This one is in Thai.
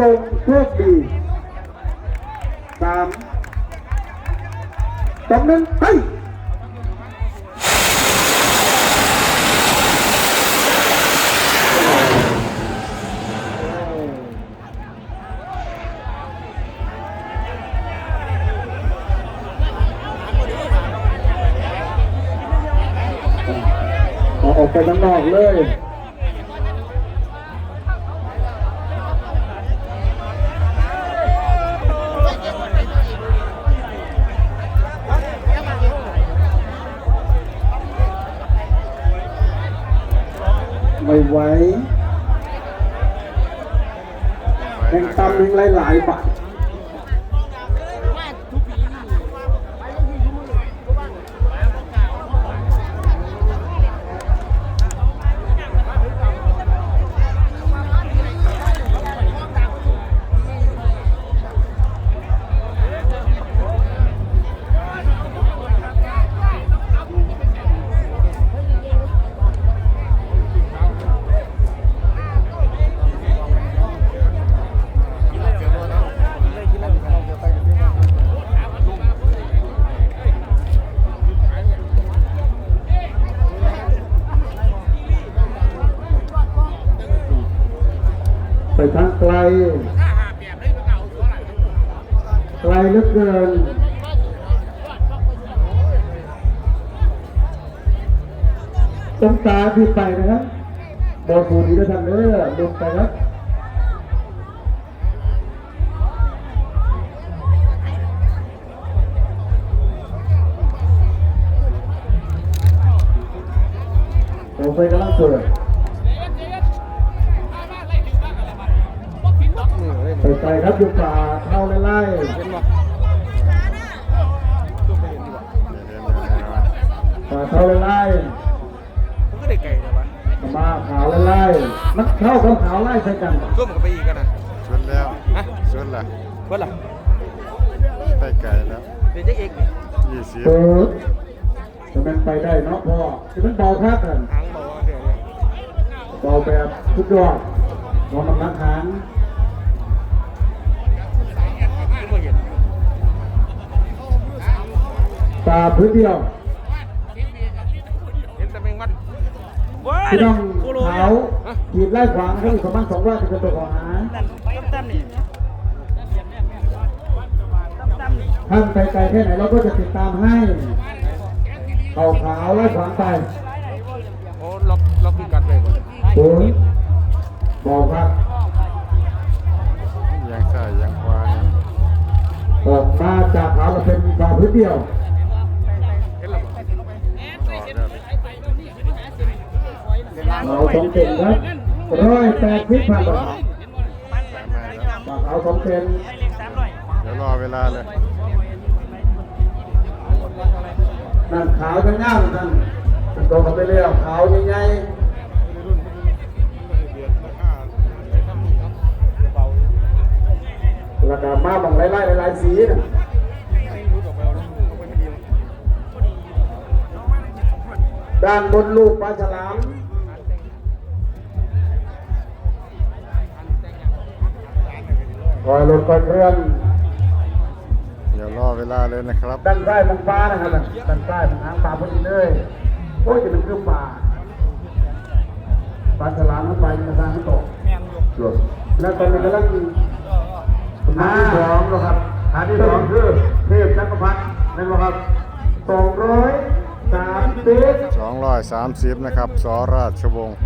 จงโชคดีสามสองหนึ่งไปอออกไปข้างนอกเลย ไว้ไหวแห่งตำหนึ่งหลายๆบาท ไปทางไกลไกลเหลือเกินตรงตาที่ไปนะครับบอสูดีด้วยทางเด้อลงไปครับลงไปกำลังเปิด ไปครับอยู่ป่าเข้าไล่ๆป่าเข้าไล่ผมก็ได้ไก่แต่ว่ามาขาวไล่ๆมันเข้ากับขาวไล่ใส่กันก็มันไปอีกกันนะชนแล้วฮะชนละเพื่อนละไปไกลแล้วเป็นเจ๊เอกยี่สิบจะมันไปได้เนาะพ่อจะมันเบาแคักกันเบาแบบทุกยอดมองมันนักหาง ตาพื้นเดียวเห็นแต่แมงวันว้าพี่น้องโคโลขาวขีดไล่ขวางเขาอีกประมาณสองร้อยที่เป็นตัวของหาตั้มนี่ท่านไปไกลแค่ไหนเราก็จะติดตามให้เขาขาวไล่ขวางไปโอ้ล็อกล็อกพิกัดเลยบ่โอ้ยบอกครับยังซ้ายยังขวาเนี่ยออกมาจากขาวเราเป็นตาพื้นเดียว เราสองเซนครับร้อยแปดสิบพันบาทไปไม่แล้วปากขาสองเซนเดี๋ยวรอเวลาเลยนั่นขาวจะง่ามกันเป็นตัวเขาไปเรียกขาวใหญ่ๆแล้วก็มาบังไล่ไล่ไล่สีนะด้านบนลูกปลาฉลาม อยรถคอยเครื่องเดี๋ยวรอเวลาเลยนะครับด้านใต้มังฟ้านะครับด้านใต้มันหางปลาพอดีเลยโอ้ยจะเป็นเครื่องป่าปลาฉลามมันไปมันทางมันตกแมนอยู่แล้วตอนนี้กำลังหาที่สองนะครับหาที่สองคือเทพจักรพรรดินั่นแหละครับสองร้อยสามสิบ230นะครับสอราชวงศ์